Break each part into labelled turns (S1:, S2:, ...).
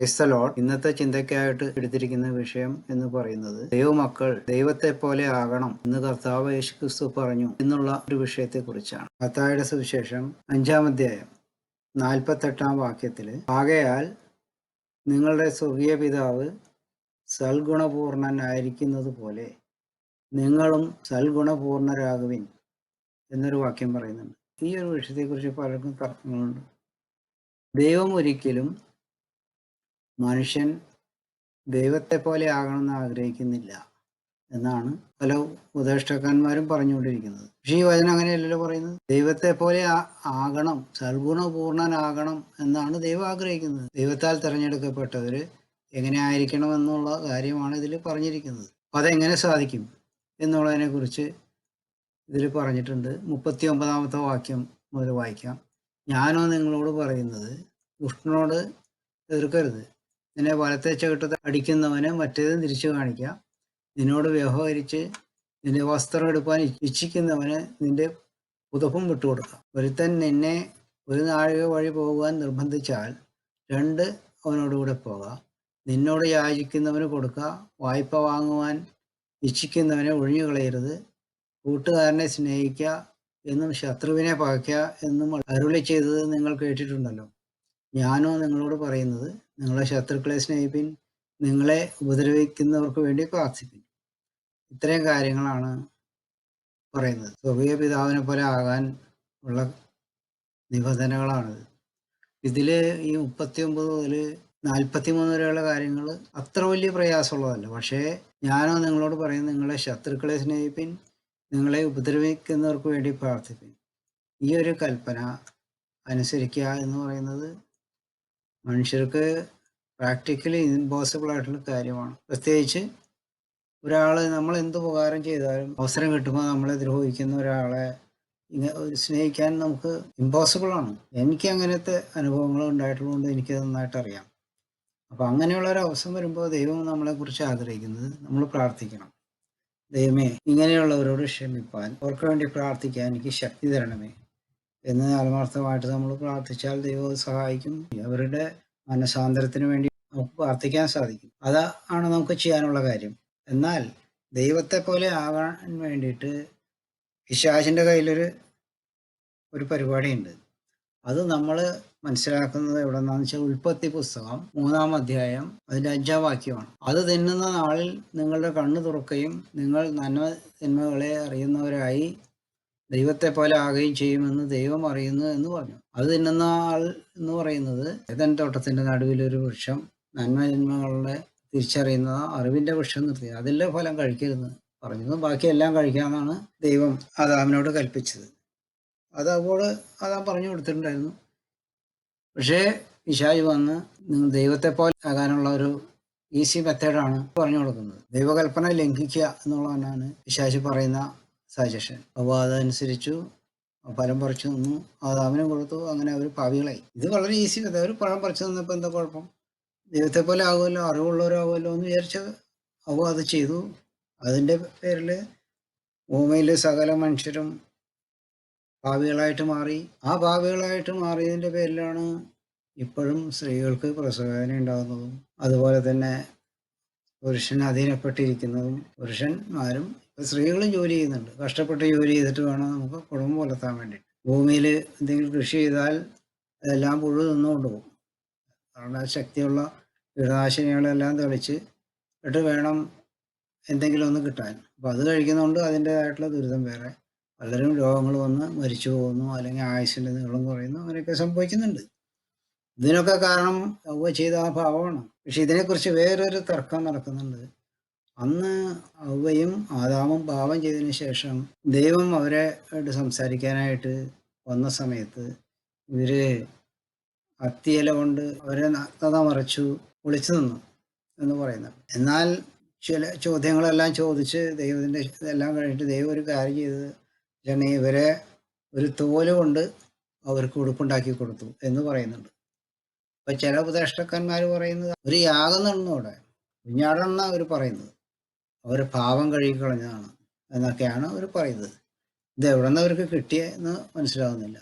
S1: ക്രിസ്തലോട്ട് ഇന്നത്തെ ചിന്തയ്ക്കായിട്ട് എടുത്തിരിക്കുന്ന വിഷയം എന്ന് പറയുന്നത് ദൈവമക്കൾ ദൈവത്തെ പോലെ ആകണം എന്ന് കർത്താവ് യേശു ക്രിസ്തു പറഞ്ഞു എന്നുള്ള ഒരു വിഷയത്തെ കുറിച്ചാണ് കർത്തായുടെ സുവിശേഷം അഞ്ചാം അധ്യായം നാൽപ്പത്തെട്ടാം വാക്യത്തിൽ ആകയാൽ നിങ്ങളുടെ സ്വർഗീയ പിതാവ് സൽഗുണപൂർണനായിരിക്കുന്നത് പോലെ നിങ്ങളും സൽഗുണപൂർണരാകുവിൻ എന്നൊരു വാക്യം പറയുന്നുണ്ട്. ഈ ഒരു വിഷയത്തെക്കുറിച്ച് പലർക്കും തർക്കങ്ങളുണ്ട്. ദൈവം ഒരിക്കലും മനുഷ്യൻ ദൈവത്തെ പോലെ ആകണമെന്ന് ആഗ്രഹിക്കുന്നില്ല എന്നാണ് പല ഉപദേഷ്ടാക്കന്മാരും പറഞ്ഞുകൊണ്ടിരിക്കുന്നത്. പക്ഷേ ഈ വചനം അങ്ങനെയല്ലല്ലോ പറയുന്നത്? ദൈവത്തെ പോലെ ആകണം സൽഗുണപൂർണനാകണം എന്നാണ് ദൈവം ആഗ്രഹിക്കുന്നത്. ദൈവത്താൽ തിരഞ്ഞെടുക്കപ്പെട്ടവർ എങ്ങനെ ആയിരിക്കണം എന്നുള്ള കാര്യമാണ് ഇതിൽ പറഞ്ഞിരിക്കുന്നത്. അപ്പം അതെങ്ങനെ സാധിക്കും എന്നുള്ളതിനെ കുറിച്ച് ഇതിൽ പറഞ്ഞിട്ടുണ്ട്. മുപ്പത്തി ഒമ്പതാമത്തെ വാക്യം മുതൽ വായിക്കാം. ഞാനോ നിങ്ങളോട് പറയുന്നത് ദുഷ്ടനോട് എതിർക്കരുത്. നിന്നെ വലത്തെ ചവിട്ടത്ത് അടിക്കുന്നവനെ മറ്റേത് തിരിച്ചു കാണിക്കാം. നിന്നോട് വ്യവഹരിച്ച് നിന്റെ വസ്ത്രം എടുക്കാൻ ഇച്ഛിക്കുന്നവന് നിന്റെ പുതപ്പും വിട്ടുകൊടുക്കാം. ഒരുത്തൻ നിന്നെ ഒരു നാഴിക വഴി പോകുവാൻ നിർബന്ധിച്ചാൽ രണ്ട് അവനോടുകൂടെ പോകാം. നിന്നോട് യാചിക്കുന്നവന് കൊടുക്കുക വായ്പ വാങ്ങുവാൻ ഇച്ഛിക്കുന്നവനെ ഒഴിഞ്ഞു കളയരുത് കൂട്ടുകാരനെ സ്നേഹിക്കുക എന്നും ശത്രുവിനെ പകയ്ക്കുക എന്നും അരുളി ചെയ്തത് നിങ്ങൾ കേട്ടിട്ടുണ്ടല്ലോ. ഞാനോ നിങ്ങളോട് പറയുന്നത് നിങ്ങളെ ശത്രുക്കളെ സ്നേഹിപ്പിൻ നിങ്ങളെ ഉപദ്രവിക്കുന്നവർക്ക് വേണ്ടി പ്രാർത്ഥിപ്പിൻ. ഇത്രയും കാര്യങ്ങളാണ് പറയുന്നത്. സ്വഭീയ പിതാവിനെ പോലെ ആകാൻ ഉള്ള നിബന്ധനകളാണിത് ഇതിൽ ഈ മുപ്പത്തി ഒമ്പത് മുതൽ നാൽപ്പത്തി മൂന്ന് വരെയുള്ള കാര്യങ്ങൾ അത്ര വലിയ പ്രയാസമുള്ളതല്ല. പക്ഷേ ഞാനോ നിങ്ങളോട് പറയുന്നത് നിങ്ങളെ ശത്രുക്കളെ സ്നേഹിപ്പിൻ നിങ്ങളെ ഉപദ്രവിക്കുന്നവർക്ക് വേണ്ടി പ്രാർത്ഥിപ്പിൻ. ഈ ഒരു കൽപ്പന അനുസരിക്കുക എന്ന് പറയുന്നത് മനുഷ്യർക്ക് പ്രാക്ടിക്കലി ഇമ്പോസിബിൾ ആയിട്ടുള്ള കാര്യമാണ്. പ്രത്യേകിച്ച് ഒരാൾ നമ്മൾ എന്ത് ഉപകാരം ചെയ്താലും അവസരം കിട്ടുമ്പോൾ നമ്മളെ ദ്രോഹിക്കുന്ന ഒരാളെ സ്നേഹിക്കാൻ നമുക്ക് ഇമ്പോസിബിൾ ആണ്. എനിക്ക് അങ്ങനത്തെ അനുഭവങ്ങൾ ഉണ്ടായിട്ടുള്ളതുകൊണ്ട് എനിക്ക് നന്നായിട്ട് അറിയാം. അപ്പൊ അങ്ങനെയുള്ള ഒരു അവസരം വരുമ്പോൾ ദൈവം നമ്മളെ കുറിച്ച് ആഗ്രഹിക്കുന്നത് നമ്മൾ പ്രാർത്ഥിക്കണം. ദൈവമേ ഇങ്ങനെയുള്ളവരോട് ക്ഷമിപ്പാൻ അവർക്ക് വേണ്ടി പ്രാർത്ഥിക്കാൻ എനിക്ക് ശക്തി തരണമേ എന്ന് ആത്മാർത്ഥമായിട്ട് നമ്മൾ പ്രാർത്ഥിച്ചാൽ ദൈവം സഹായിക്കും. അവരുടെ മനസാന്തരത്തിന് വേണ്ടി നമുക്ക് പ്രാർത്ഥിക്കാൻ സാധിക്കും. അതാണ് നമുക്ക് ചെയ്യാനുള്ള കാര്യം. എന്നാൽ ദൈവത്തെ പോലെ ആവാൻ വേണ്ടിയിട്ട് പിശാചിന്റെ കയ്യിലൊരു ഒരു പരിപാടിയുണ്ട്. അത് നമ്മൾ മനസ്സിലാക്കുന്നത് എവിടെന്നാന്ന് വെച്ചാൽ ഉൽപ്പത്തി പുസ്തകം മൂന്നാം അധ്യായം അതിന്റെ അഞ്ചാം വാക്യമാണ്. അത് തിന്നുന്ന നാളിൽ നിങ്ങളുടെ കണ്ണ് തുറക്കുകയും നിങ്ങൾ നന്മ തിന്മകളെ അറിയുന്നവരായി ദൈവത്തെ പോലെ ആകുകയും ചെയ്യുമെന്ന് ദൈവം അറിയുന്നു എന്ന് പറഞ്ഞു. അത് തിന്നുന്ന ആൾ എന്ന് പറയുന്നത് ഏതൻ തോട്ടത്തിന്റെ നടുവിലൊരു വൃക്ഷം നന്മജന്മകളുടെ തിരിച്ചറിയുന്ന അറിവിന്റെ വൃക്ഷം നിർത്തി. അതിലെ ഫലം കഴിക്കരുത് പറഞ്ഞു ബാക്കിയെല്ലാം കഴിക്കാമെന്നാണ് ദൈവം അതാമിനോട് കൽപ്പിച്ചത്. അത് അപ്പോൾ അതാ പറഞ്ഞു കൊടുത്തിട്ടുണ്ടായിരുന്നു. പക്ഷേ വിശാജ് വന്ന് ദൈവത്തെ പോലെ ആകാനുള്ള ഒരു ഈസി മെത്തേഡാണ് പറഞ്ഞു കൊടുക്കുന്നത്. ദൈവകൽപ്പന ലംഘിക്കുക എന്നുള്ളതാണ് വിശാജ് പറയുന്ന സജഷൻ അപ്പോൾ അതനുസരിച്ചു ഫലം പറിച്ചു നിന്നു. ആദാമിനും കൊടുത്തു. അങ്ങനെ അവർ പാവികളായി. ഇത് വളരെ ഈസി കഥ. അവർ പഴം പറിച്ചു നിന്നപ്പോൾ എന്താ കുഴപ്പം? ദൈവത്തെ പോലെ ആകുമല്ലോ അറിവുള്ളവരാകുമല്ലോ എന്ന് വിചാരിച്ച് അവ അത് ചെയ്തു. അതിന്റെ പേരിൽ ഭൂമിയിൽ സകല മനുഷ്യരും ഭാവികളായിട്ട് മാറി. ആ ഭാവികളായിട്ട് മാറിയതിന്റെ പേരിലാണ് ഇപ്പോഴും സ്ത്രീകൾക്ക് പ്രസവേദന ഉണ്ടാകുന്നതും അതുപോലെ തന്നെ പുരുഷൻ അധീനപ്പെട്ടിരിക്കുന്നതും. പുരുഷന്മാരും സ്ത്രീകളും ജോലി ചെയ്യുന്നുണ്ട്. കഷ്ടപ്പെട്ട് ജോലി ചെയ്തിട്ട് വേണം നമുക്ക് കുടുംബം പുലർത്താൻ വേണ്ടി. ഭൂമിയിൽ എന്തെങ്കിലും കൃഷി ചെയ്താൽ അതെല്ലാം പുഴു നിന്നുകൊണ്ട് പോകും. കാരണം ശക്തിയുള്ള കീടനാശിനികളെല്ലാം തെളിച്ച് ഇട്ട് വേണം എന്തെങ്കിലും ഒന്ന് കിട്ടാൻ. അപ്പോൾ അത് കഴിക്കുന്നതുകൊണ്ട് അതിന്റെതായിട്ടുള്ള ദുരിതം വേറെ. പലരും രോഗങ്ങൾ വന്ന് മരിച്ചു പോകുന്നു അല്ലെങ്കിൽ ആയുസിന്റെ നീളം കുറയുന്നു അങ്ങനെയൊക്കെ സംഭവിക്കുന്നുണ്ട്. ഇതിനൊക്കെ കാരണം ചെയ്ത ആ ഭാവമാണ്. പക്ഷെ ഇതിനെക്കുറിച്ച് വേറൊരു തർക്കം നടക്കുന്നുണ്ട്. അന്ന് അവയും ആദാമും പാപം ചെയ്തതിന് ശേഷം ദൈവം അവരെ ആയിട്ട് സംസാരിക്കാനായിട്ട് വന്ന സമയത്ത് ഇവർ അത്തിയില കൊണ്ട് അവരെ നഗ്നത മറച്ചു ഒളിച്ചു നിന്നു എന്ന് പറയുന്നത്. എന്നാൽ ചില ചോദ്യങ്ങളെല്ലാം ചോദിച്ച് ദൈവത്തിന്റെ ഇതെല്ലാം കഴിഞ്ഞിട്ട് ദൈവം ഒരു കാര്യം ചെയ്തത് ഇവരെ ഒരു തോൽ കൊണ്ട് അവർക്ക് ഉടുപ്പുണ്ടാക്കി കൊടുത്തു എന്ന് പറയുന്നുണ്ട്. അപ്പൊ ചില ഉപദേഷ്ടക്കന്മാർ പറയുന്നത് ഒരു യാഗം നടന്നു അവിടെ കുഞ്ഞാടെന്ന അവർ പറയുന്നത്. അവർ പാവം കഴുകിക്കളഞ്ഞതാണ് എന്നൊക്കെയാണ് അവർ പറയുന്നത്. ഇത് എവിടെ നിന്ന് അവർക്ക് കിട്ടിയെന്ന് മനസ്സിലാവുന്നില്ല.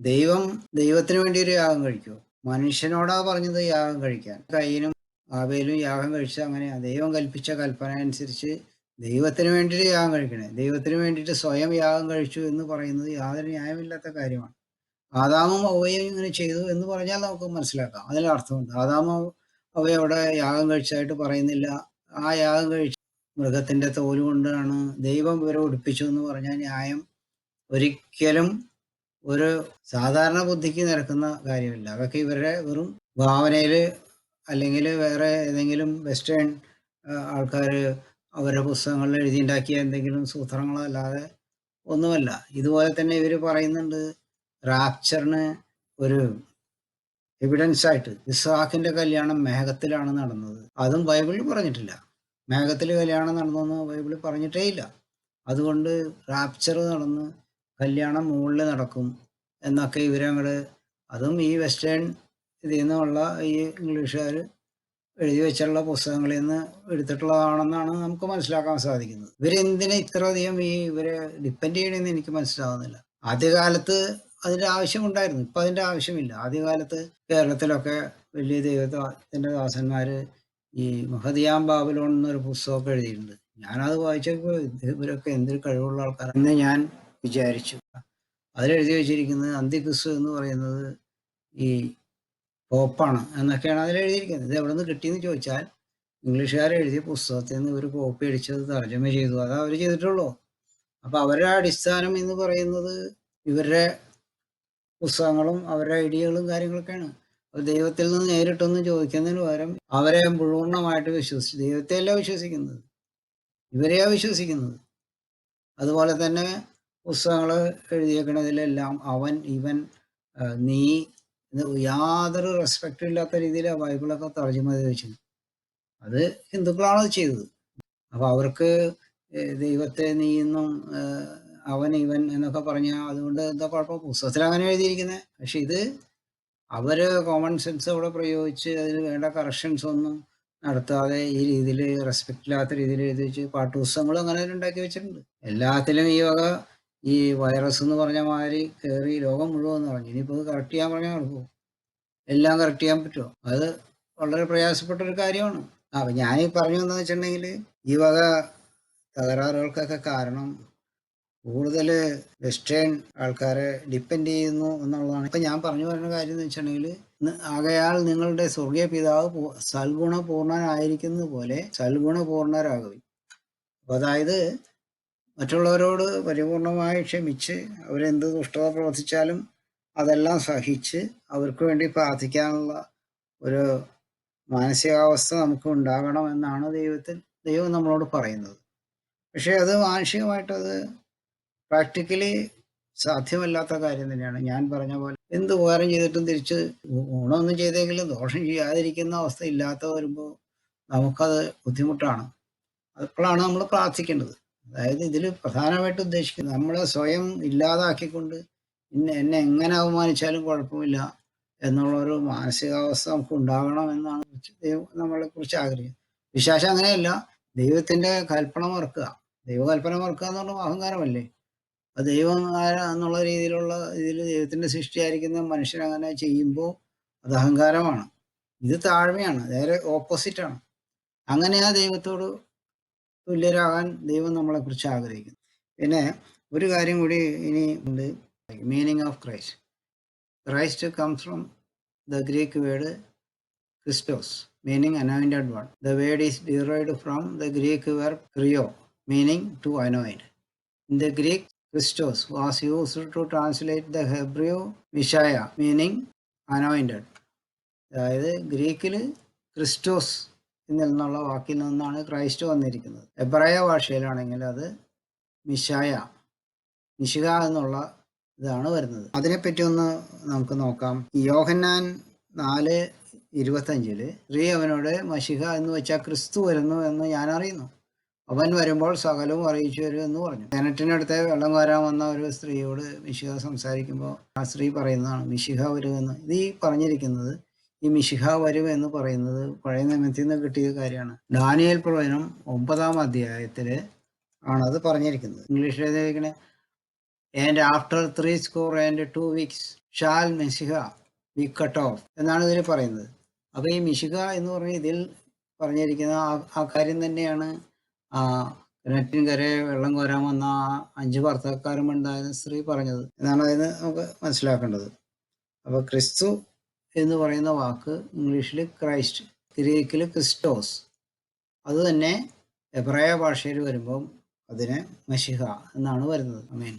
S1: ദൈവം ദൈവത്തിന് വേണ്ടി ഒരു യാഗം കഴിക്കുമോ മനുഷ്യനോടാ പറഞ്ഞത് യാഗം കഴിക്കാൻ. കയ്യിനും ആബേലും യാഗം കഴിച്ച് അങ്ങനെ ദൈവം കൽപ്പിച്ച കൽപ്പന അനുസരിച്ച് ദൈവത്തിന് വേണ്ടിയിട്ട് യാഗം കഴിക്കണേ. ദൈവത്തിന് വേണ്ടിയിട്ട് സ്വയം യാഗം കഴിച്ചു എന്ന് പറയുന്നത് യാതൊരു ന്യായമില്ലാത്ത കാര്യമാണ്. ആദാമും അവയും ഇങ്ങനെ ചെയ്തു എന്ന് പറഞ്ഞാൽ നമുക്ക് മനസ്സിലാക്കാം. അതിൽ അർത്ഥമുണ്ട് ആദാമും അവ അവിടെ യാഗം കഴിച്ചതായിട്ട് പറയുന്നില്ല. ആ യാഗം കഴിച്ച മൃഗത്തിന്റെ തോൽ കൊണ്ടാണ് ദൈവം ഇവരെ ഉടുപ്പിച്ചു എന്ന് പറഞ്ഞ ന്യായം ഒരിക്കലും ഒരു സാധാരണ ബുദ്ധിക്ക് നിരക്കുന്ന കാര്യമില്ല. അതൊക്കെ ഇവരുടെ വെറും ഭാവനയിൽ അല്ലെങ്കിൽ വേറെ ഏതെങ്കിലും വെസ്റ്റേൺ ആൾക്കാർ അവരുടെ പുസ്തകങ്ങളിൽ എഴുതിയുണ്ടാക്കിയ എന്തെങ്കിലും സൂത്രങ്ങളല്ലാതെ ഒന്നുമല്ല. ഇതുപോലെ തന്നെ ഇവർ പറയുന്നുണ്ട് റാപ്ചറിന് ഒരു എവിഡൻസ് ആയിട്ട് ഇസ്ഹാക്കിന്റെ കല്യാണം മേഘത്തിലാണ് നടന്നത്. അതും ബൈബിളിൽ പറഞ്ഞിട്ടില്ല. മേഘത്തിൽ കല്യാണം നടന്നെന്ന് ബൈബിളിൽ പറഞ്ഞിട്ടേ ഇല്ല അതുകൊണ്ട് റാപ്ചർ നടന്ന് കല്യാണം മുകളിൽ നടക്കും എന്നൊക്കെ ഇവരങ്ങട് അതും ഈ വെസ്റ്റേൺ ഇതിൽ നിന്നുള്ള ഈ ഇംഗ്ലീഷുകാർ എഴുതി വെച്ചുള്ള പുസ്തകങ്ങളിൽ നിന്ന് എടുത്തിട്ടുള്ളതാണെന്നാണ് നമുക്ക് മനസ്സിലാക്കാൻ സാധിക്കുന്നത്. ഇവരെന്തിനെ ഇത്രയധികം ഈ ഇവരെ ഡിപ്പെൻഡ് ചെയ്യണമെന്ന് എനിക്ക് മനസ്സിലാവുന്നില്ല. ആദ്യകാലത്ത് അതിന്റെ ആവശ്യമുണ്ടായിരുന്നു. ഇപ്പം അതിന്റെ ആവശ്യമില്ല. ആദ്യകാലത്ത് കേരളത്തിലൊക്കെ വലിയ ദൈവത്തിന്റെ ദാസന്മാര് ഈ മഹദിയാം ബാബിലോൺ എന്നൊരു പുസ്തകമൊക്കെ എഴുതിയിട്ടുണ്ട്. ഞാനത് വായിച്ചപ്പോൾ ഇവരൊക്കെ എന്തൊരു കഴിവുള്ള ആൾക്കാരെന്ന് ഞാൻ വിചാരിച്ചു. അതിലെഴുതി വെച്ചിരിക്കുന്നത് അന്ത്യക്രിസ്തു എന്ന് പറയുന്നത് ഈ കോപ്പാണ് എന്നൊക്കെയാണ് അതിൽ എഴുതിയിരിക്കുന്നത് ഇത് എവിടെ നിന്ന് കിട്ടിയെന്ന് ചോദിച്ചാൽ ഇംഗ്ലീഷുകാർ എഴുതിയ പുസ്തകത്തിൽ നിന്ന് ഒരു കോപ്പി അടിച്ചത് തർജമ ചെയ്തു. അത് അവർ ചെയ്തിട്ടുള്ളൂ. അപ്പൊ അവരുടെ അടിസ്ഥാനം എന്ന് പറയുന്നത് ഇവരുടെ പുസ്തകങ്ങളും അവരുടെ ഐഡിയകളും കാര്യങ്ങളൊക്കെയാണ്. ദൈവത്തിൽ നിന്ന് നേരിട്ടൊന്നും ചോദിക്കുന്നതിന് പകരം അവരെ പൂർണമായിട്ട് വിശ്വസിച്ചു ദൈവത്തെയല്ല വിശ്വസിക്കുന്നത്. ഇവരെയാ വിശ്വസിക്കുന്നത്. അതുപോലെ തന്നെ പുസ്തകങ്ങൾ എഴുതിയേക്കണതിലെല്ലാം അവൻ ഇവൻ നീ യാതൊരു റെസ്പെക്റ്റ് ഇല്ലാത്ത രീതിയിലാണ് ബൈബിളൊക്കെ തർജമ ചോദിച്ചത് അത് ഹിന്ദുക്കളാണ് അത് ചെയ്തത്. അപ്പൊ അവർക്ക് ദൈവത്തെ നീയെന്നും അവൻ ഇവൻ എന്നൊക്കെ പറഞ്ഞ അതുകൊണ്ട് എന്താ കുഴപ്പം? പുസ്തകത്തിൽ അങ്ങനെ എഴുതിയിരിക്കുന്നത് പക്ഷെ ഇത് അവർ കോമൺ സെൻസ് അവിടെ പ്രയോഗിച്ച് അതിന് വേണ്ട കറക്ഷൻസ് ഒന്നും നടത്താതെ ഈ രീതിയിൽ റെസ്പെക്റ്റ് ഇല്ലാത്ത രീതിയിൽ എഴുതി വെച്ച് പാട്ടുപുസ്തകങ്ങളും അങ്ങനെ ഉണ്ടാക്കി വെച്ചിട്ടുണ്ട്. എല്ലാത്തിലും ഈ വക ഈ വൈറസ് എന്ന് പറഞ്ഞ മാതിരി കയറി ലോകം മുഴുവൻ പറഞ്ഞു ഇനിയിപ്പോൾ ഇത് കറക്റ്റ് ചെയ്യാൻ പറഞ്ഞാൽ നടക്കുമോ എല്ലാം കറക്റ്റ് ചെയ്യാൻ പറ്റുമോ അത് വളരെ പ്രയാസപ്പെട്ട ഒരു കാര്യമാണ് അപ്പൊ ഞാൻ ഈ പറഞ്ഞു എന്താന്ന് വെച്ചിട്ടുണ്ടെങ്കിൽ ഈ വക തകരാറുകൾക്കൊക്കെ കാരണം കൂടുതൽ വെസ്റ്റേൺ ആൾക്കാരെ ഡിപ്പെൻഡ് ചെയ്യുന്നു എന്നുള്ളതാണ്. ഇപ്പൊ ഞാൻ പറഞ്ഞു വരുന്ന കാര്യം എന്ന് വെച്ചിട്ടുണ്ടെങ്കിൽ ആകയാൽ നിങ്ങളുടെ സ്വർഗീയ പിതാവ് സൽഗുണ സൽഗുണപൂർണനായിരിക്കുന്നത് പോലെ സൽഗുണപൂർണരാകും അപ്പൊ അതായത് മറ്റുള്ളവരോട് പരിപൂർണമായി ക്ഷമിച്ച് അവരെന്ത് ദുഷ്ടത പ്രവർത്തിച്ചാലും അതെല്ലാം സഹിച്ച് അവർക്ക് വേണ്ടി പ്രാർത്ഥിക്കാനുള്ള ഒരു മാനസികാവസ്ഥ നമുക്ക് ഉണ്ടാകണം എന്നാണ് ദൈവത്തിൽ ദൈവം നമ്മളോട് പറയുന്നത്. പക്ഷേ അത് മാനുഷികമായിട്ട് അത് പ്രാക്ടിക്കലി സാധ്യമല്ലാത്ത കാര്യം തന്നെയാണ്. ഞാൻ പറഞ്ഞ പോലെ എന്ത് ഉപകാരം ചെയ്തിട്ടും തിരിച്ച് ഗുണമൊന്നും ചെയ്തെങ്കിലും ദോഷം ചെയ്യാതിരിക്കുന്ന അവസ്ഥ ഇല്ലാത്ത വരുമ്പോൾ നമുക്കത് ബുദ്ധിമുട്ടാണ്. അപ്പോഴാണ് നമ്മൾ പ്രാർത്ഥിക്കേണ്ടത്. അതായത് ഇതിൽ പ്രധാനമായിട്ട് ഉദ്ദേശിക്കുന്നത് നമ്മളെ സ്വയം ഇല്ലാതാക്കിക്കൊണ്ട് ഇന്നെ എന്നെ എങ്ങനെ അവമാനിച്ചാലും കുഴപ്പമില്ല എന്നുള്ള ഒരു മാനസികാവസ്ഥ നമുക്ക് ഉണ്ടാകണം എന്നാണ് ദൈവം നമ്മളെ കുറിച്ച് ആഗ്രഹിക്കുന്നത്. വിശ്വാസം അങ്ങനെയല്ല. ദൈവത്തിന്റെ കൽപ്പന മറക്കുക. ദൈവകൽപ്പന മറക്കുക എന്നുള്ള അഹങ്കാരമല്ലേ? ദൈവം എന്നുള്ള രീതിയിലുള്ള ഇതിൽ ദൈവത്തിന്റെ സൃഷ്ടിയായിരിക്കുന്ന മനുഷ്യൻ അങ്ങനെ ചെയ്യുമ്പോൾ അത് അഹങ്കാരമാണ്. ഇത് താഴ്മയാണ് നേരെ ഓപ്പോസിറ്റ് ആണ്. അങ്ങനെ ആ ദൈവത്തോട് തുല്യരാകാൻ ദൈവം നമ്മളെ കുറിച്ച് ആഗ്രഹിക്കുന്നു. പിന്നെ ഒരു കാര്യം കൂടി ഇനി ഉണ്ട്. Meaning of Christ Christ comes from the Greek word Christos meaning anointed one the word is derived from the Greek word chrio meaning to anoint in the Greek, Christos was used to translate the Hebrew Messiah, meaning anointed. അതായത് ഗ്രീക്കിൽ ക്രിസ്റ്റോസ് എന്നുള്ള വാക്കിൽ നിന്നാണ് Christ വന്നിരിക്കുന്നത്. എബ്രായ ഭാഷയിലാണെങ്കിൽ അത് മിഷായ മിഷിക എന്നുള്ള ഇതാണ് വരുന്നത്. അതിനെപ്പറ്റി ഒന്ന് നമുക്ക് നോക്കാം. യോഹന്നാൻ നാല് ഇരുപത്തഞ്ചിൽ സ്ത്രീ അവനോട് മഷിക എന്ന് വെച്ചാൽ ക്രിസ്തു വരുന്നു എന്ന് ഞാൻ അറിയുന്നു. അവൻ വരുമ്പോൾ സകലവും അറിയിച്ചു വരും എന്ന് പറഞ്ഞു. കിണറ്റിനടുത്ത് വെള്ളം കോരാൻ വന്ന ഒരു സ്ത്രീയോട് മിശിഹ സംസാരിക്കുമ്പോൾ ആ സ്ത്രീ പറയുന്നതാണ് മിശിഹ വരുമെന്ന് ഇത് ഈ പറഞ്ഞിരിക്കുന്നത് ഈ മിശിഹ വരും എന്ന് പറയുന്നത് പഴയ നിയമത്തിൽ നിന്ന് കിട്ടിയ കാര്യമാണ്. ഡാനിയൽ പ്രവചനം ഒമ്പതാം അധ്യായത്തിൽ ആണ് അത് പറഞ്ഞിരിക്കുന്നത്. ഇംഗ്ലീഷിൽ and after three score and two weeks shall Mishiha be cut off എന്നാണ് ഇതിൽ പറയുന്നത്. അപ്പോൾ ഈ മിശിഹ എന്ന് പറഞ്ഞ ഇതിൽ പറഞ്ഞിരിക്കുന്ന ആ കാര്യം തന്നെയാണ് ആ കിണറ്റിൻകരെ വെള്ളം കോരാൻ വന്ന ആ അഞ്ച് ഭർത്താക്കാരും ഉണ്ടായിരുന്ന സ്ത്രീ പറഞ്ഞത്. എന്നാണ് അതിന് നമുക്ക് മനസ്സിലാക്കേണ്ടത്. അപ്പോൾ ക്രിസ്തു എന്ന് പറയുന്ന വാക്ക് ഇംഗ്ലീഷിൽ ക്രൈസ്റ്റ് ഗ്രീക്കിൽ ക്രിസ്റ്റോസ്. അത് തന്നെ എബ്രായ ഭാഷയിൽ വരുമ്പം അതിനെ മഷിഹ എന്നാണ് വരുന്നത്. അമേൻ.